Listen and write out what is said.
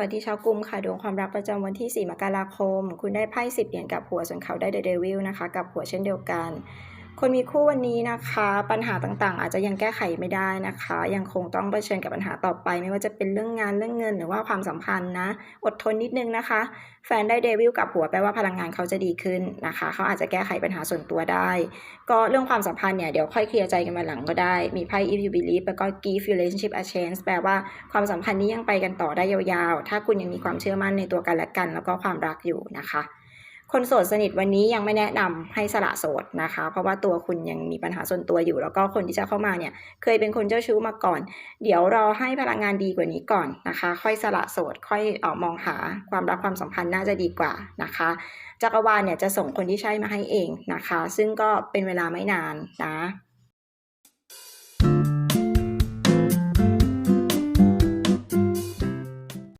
วัสดีชาวกลุ่มค่ะดวงความรักประจำวันที่ 4 มกราคม คุณได้ไพ่10 เหรียญกับหัวส่วนเขาได้เดอะเดวิลนะคะ กับหัวเช่นเดียวกัน คนมีคู่วันนี้นะคะ ปัญหาต่างๆ อาจจะยังแก้ไขไม่ได้นะคะ ยังคงต้องเผชิญกับปัญหาต่อไป ไม่ว่าจะเป็นเรื่องงานเรื่องเงินหรือว่าความสัมพันธ์นะ อดทนนิดนึงนะคะ แฟนได้เดวิลกับหัวแปลว่าพลังงานเขาจะดีขึ้นนะคะ เขาอาจจะแก้ไขปัญหาส่วนตัวได้ ก็เรื่องความสัมพันธ์เนี่ยเดี๋ยวค่อยเคลียร์ใจกันมาหลังก็ได้ มีไพ่ if you believe แล้วก็ give relationship a chance แปลว่าความสัมพันธ์นี้ยังไปกันต่อได้ยาวๆ ถ้าคุณยังมีความเชื่อมั่นในตัวกันและกัน แล้วก็ความรักอยู่นะคะ คนโสดสนิทวันนี้ยังไม่แนะนำให้สละโสดนะคะ เพราะว่าตัวคุณยังมีปัญหาส่วนตัวอยู่ แล้วก็คนที่จะเข้ามาเนี่ย เคยเป็นคนเจ้าชู้มาก่อน เดี๋ยวรอให้พลังงานดีกว่านี้ก่อนนะคะ ค่อยสละโสด ค่อยออกมองหาความรักความสัมพันธ์น่าจะดีกว่านะคะจักรวาลเนี่ยจะส่งคนที่ใช่มาให้เองนะคะ ซึ่งก็เป็นเวลาไม่นานนะ